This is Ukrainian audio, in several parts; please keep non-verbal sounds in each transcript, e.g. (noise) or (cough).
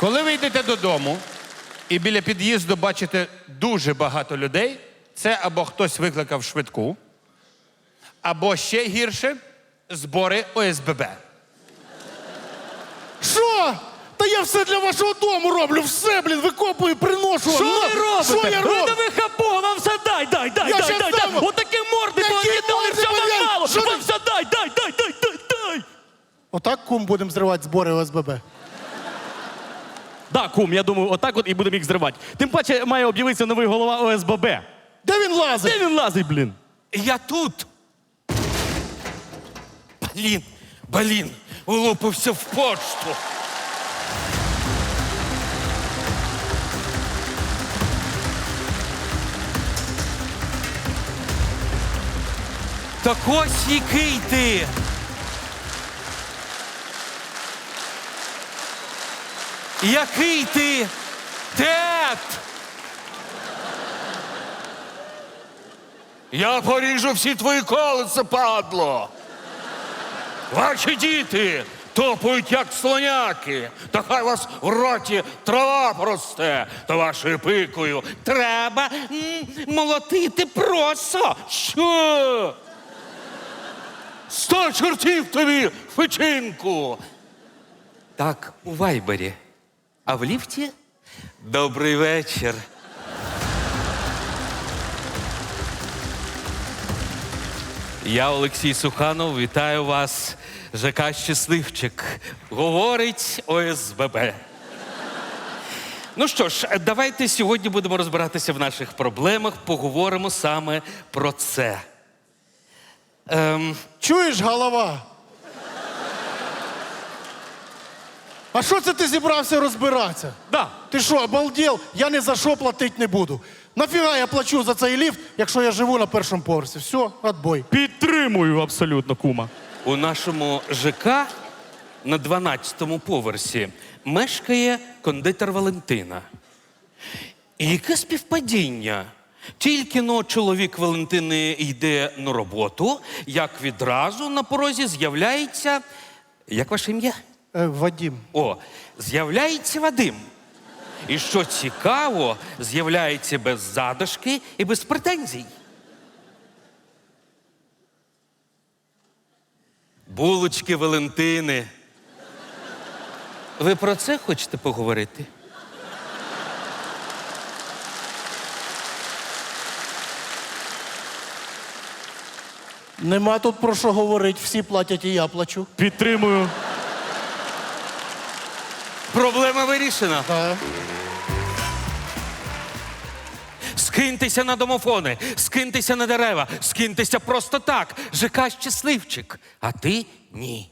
Коли ви йдете додому і біля під'їзду бачите дуже багато людей, це або хтось викликав швидку, або ще гірше збори ОСББ. Що? Та я все для вашого дому роблю, все, блін, викопую, приношу. Що На, ви робите? Що я Ви роблю? ви хапуга, вам все дай, дай, дай, Я дай, щас дай, дам. дай. Отакі морди Які повідали, морди, все вам блядь? мало. Що Вам все дай, дай, дай, дай, дай, дай. Отак кум будемо зривати збори ОСББ. Да, кум, я думаю, отак от і будемо їх зривати. Тим паче має об'явитися новий голова ОСББ. Де він лазить? Де він лазить, блін? Я тут. Блін, блін, влупився в пошту. Так ось який ти. Який ти? Тет! Я поріжу всі твої колеса, падло. Ваші діти топають, як слоняки. Та хай вас в роті трава просте, та вашою пикою треба м, молотити просо. Що? Сто чортів тобі в печінку. Так, у вайбері. А в ліфті? Добрий вечір. Я Олексій Суханов, вітаю вас. ЖК Щасливчик. Говорить ОСББ. Ну що ж, давайте сьогодні будемо розбиратися в наших проблемах, поговоримо саме про це. Ем, Чуєш, голова? А що це ти зібрався розбиратися? Да. Ти що, обалдел? Я ні за що платити не буду. Нафіга я плачу за цей ліфт, якщо я живу на першому поверсі? Все, отбой. Підтримую абсолютно, кума. у нашому ЖК на 12-му поверсі мешкає кондитер Валентина. І яке співпадіння? Тільки но чоловік Валентини йде на роботу, як відразу на порозі з'являється. Як ваше ім'я? Е, Вадім. О, з'являється Вадим. І що цікаво, з'являється без задишки і без претензій. Булочки Валентини. Ви про це хочете поговорити? Нема тут про що говорити, всі платять і я плачу. Підтримую. Проблема вирішена. Та. Скиньтеся на домофони, скиньтеся на дерева, скиньтеся просто так. ЖК щасливчик, а ти ні.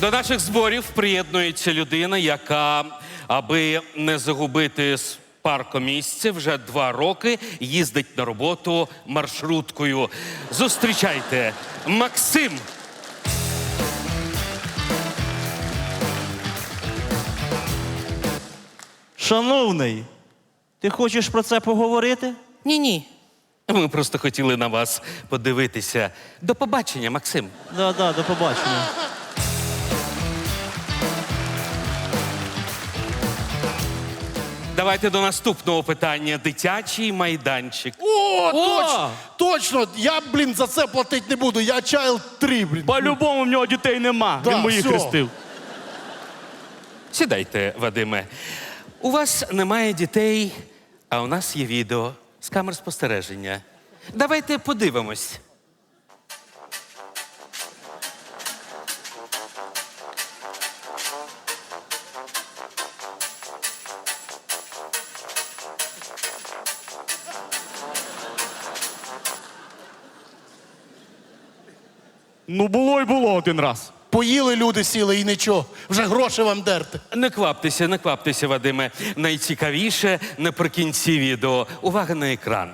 До наших зборів приєднується людина, яка, аби не загубити з паркомісце, вже два роки їздить на роботу маршруткою. Зустрічайте, Максим. Шановний, ти хочеш про це поговорити? Ні, ні. Ми просто хотіли на вас подивитися. До побачення, Максим. Да, да, до побачення. Давайте до наступного питання. Дитячий майданчик. О, О! точно! Точно! Я, блін, за це платити не буду. Я чайл 3, блін. По-любому в нього дітей нема. Да, Він моїх хрестив. Сідайте, Вадиме. У вас немає дітей, а у нас є відео з камер спостереження. Давайте подивимось. Ну, було й було один раз. Поїли люди, сіли і нічого. Вже гроші вам дерти. Не кваптеся, не кваптеся, Вадиме. Найцікавіше наприкінці відео. Увага на екран.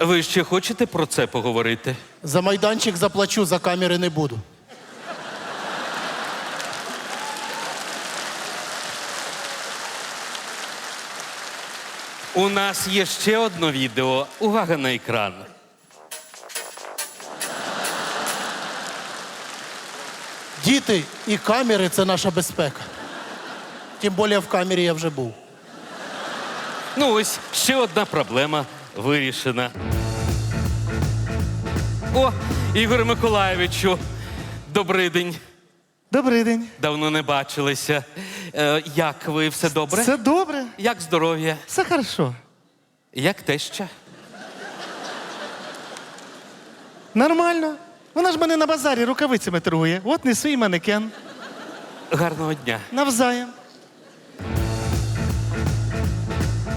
Ви ще хочете про це поговорити? За майданчик заплачу, за камери не буду. У нас є ще одне відео. Увага на екран. Діти і камери це наша безпека. Тим більше в камері я вже був. Ну ось ще одна проблема вирішена. О, Ігор Миколаєвичу, добрий день. Добрий день. Давно не бачилися. Е, як ви все добре? Все добре, Як здоров'я? все хорошо. Як теща? Нормально. Вона ж мене на базарі рукавицями торгує. От несу і манекен. Гарного дня. Навзаєм.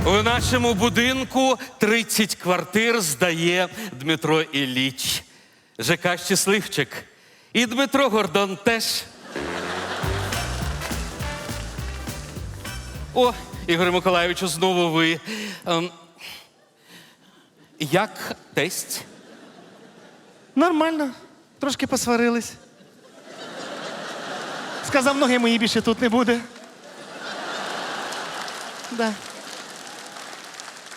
У нашому будинку 30 квартир здає Дмитро Ілліч. ЖК Щасливчик. І Дмитро Гордон теж. О, Ігор Миколаївичу, знову ви. Ем, як тесть? Нормально. Трошки посварились. Сказав, ноги мої більше тут не буде. Да.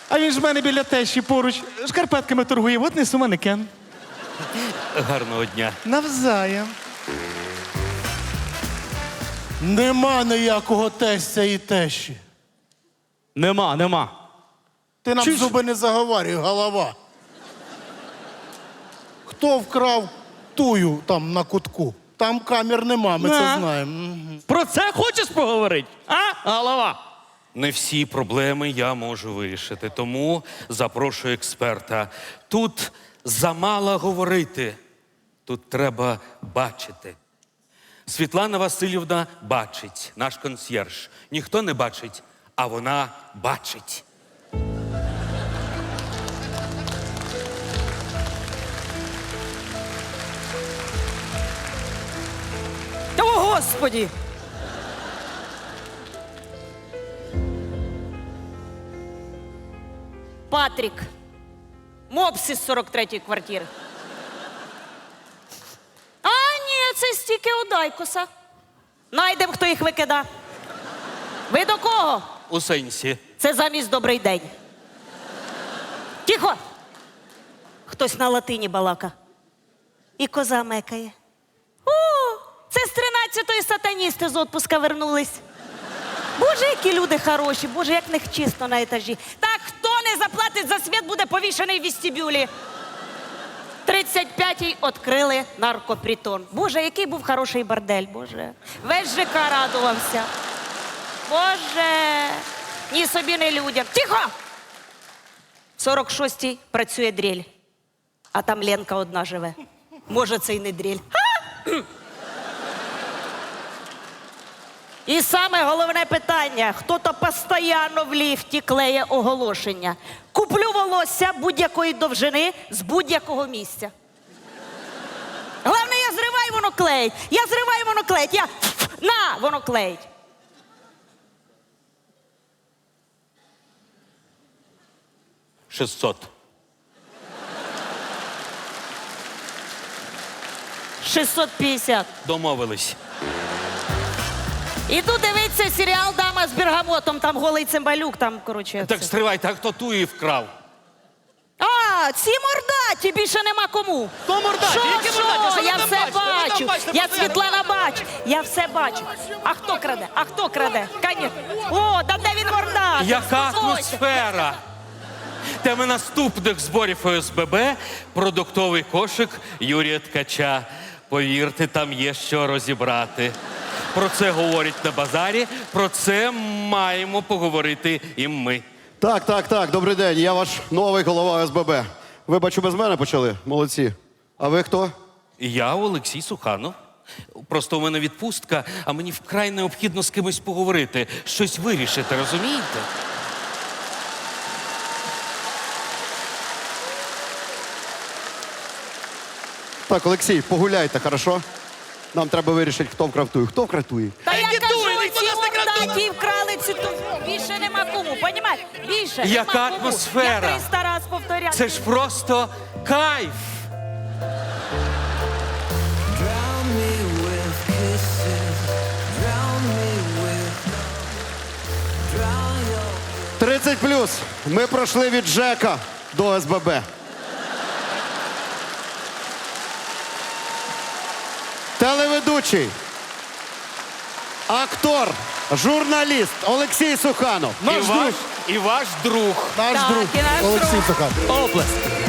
А він ж в мене біля тещі поруч шкарпетками торгує, от несу манекен. Гарного дня. Навзаєм. Нема ніякого тестя і тещі. Нема, нема. Ти нам Чуєш? зуби не заговарюй, голова. Хто вкрав тую там на кутку? Там камер нема, ми це знаємо. Мгм. Про це хочеш поговорити? А, голова? Не всі проблеми я можу вирішити, тому запрошую експерта. Тут замало говорити, тут треба бачити. Світлана Васильівна бачить, наш консьєрж. Ніхто не бачить, а вона бачить. О, Господі! Патрік. Мопс із 43-ї квартири. А, ні, це стільки у Дайкоса. Найдем, хто їх викида. Ви до кого? У сенсі. Це замість добрий день. Тихо! Хтось на латині балака. І коза мекає. О, це з 13-ї сатаністи з отпуска вернулись. Боже, які люди хороші, боже, як в них чисто на етажі. Так хто не заплатить за світ, буде повішений в вестибюлі. 35-й відкрили наркопритон. Боже, який був хороший бордель, боже. Весь ЖК радувався. Боже, ні собі, ні людям. Тихо! В 46-й працює дріль, а там Ленка одна живе. Може, це й не дріль. І саме головне питання: хто-то постійно в ліфті клеє оголошення. Куплю волосся будь-якої довжини з будь-якого місця. Головне, я зриваю, воно клеїть. Я зриваю, воно клеїть. Я (sniffs) на, воно клеїть. – 600. – 650. Домовились. Іду дивитися серіал Дама з бергамотом, там голий цимбалюк, там, коротше. Так це. стривайте, а хто ту і вкрав? А, ці мордаті більше нема кому. Хто мордаті? Що, Які що? мордаті? Що ви Я там все бачите? Ви там бачу. бачите Я постійно? Світлана бачу. Я все бачу. А хто краде? А хто краде? О, да де він мордатий? Яка атмосфера? Теми наступних зборів ОСББ продуктовий кошик Юрія Ткача. Повірте, там є що розібрати. Про це говорять на базарі, про це маємо поговорити і ми. Так, так, так, добрий день. Я ваш новий голова СББ. Ви бачу, без мене почали. Молодці. А ви хто? Я Олексій Суханов. Просто у мене відпустка, а мені вкрай необхідно з кимось поговорити, щось вирішити, розумієте? Так, Олексій, погуляйте, хорошо? Нам треба вирішити, хто вкрав тую. Хто вкрав туї? Та я кажу, ці мордаті вкрали цю ту. Більше нема кому, понімаєш? Більше Яка нема кому. атмосфера? Я 300 раз повторяю. Це ж просто кайф. 30 плюс. Ми пройшли від ЖЕКа до СББ. Телеведучий, актор, журналіст Олексій Суханов. Наш і, друг. ваш, і ваш друг. Наш Так, друг і наш Олексій друг. Суханов. Оплески.